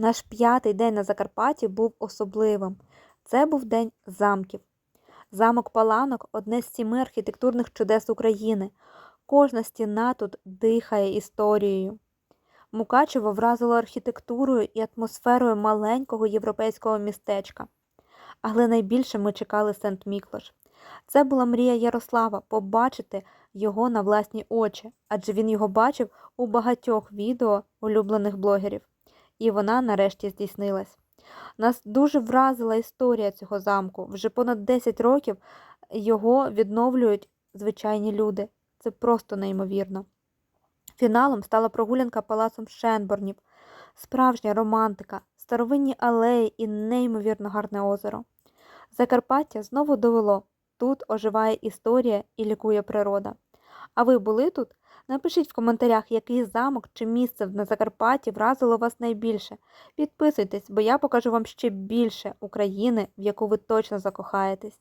Наш п'ятий день на Закарпатті був особливим. Це був день замків. Замок Паланок одне з сіми архітектурних чудес України. Кожна стіна тут дихає історією. Мукачево вразило архітектурою і атмосферою маленького європейського містечка. Але найбільше ми чекали Сент Міклош. Це була мрія Ярослава побачити його на власні очі, адже він його бачив у багатьох відео улюблених блогерів. І вона нарешті здійснилась. Нас дуже вразила історія цього замку. Вже понад 10 років його відновлюють звичайні люди. Це просто неймовірно. Фіналом стала прогулянка палацом Шенборнів, справжня романтика, старовинні алеї і неймовірно гарне озеро. Закарпаття знову довело тут оживає історія і лікує природа. А ви були тут? Напишіть в коментарях, який замок чи місце на Закарпатті вразило вас найбільше. Підписуйтесь, бо я покажу вам ще більше України, в яку ви точно закохаєтесь.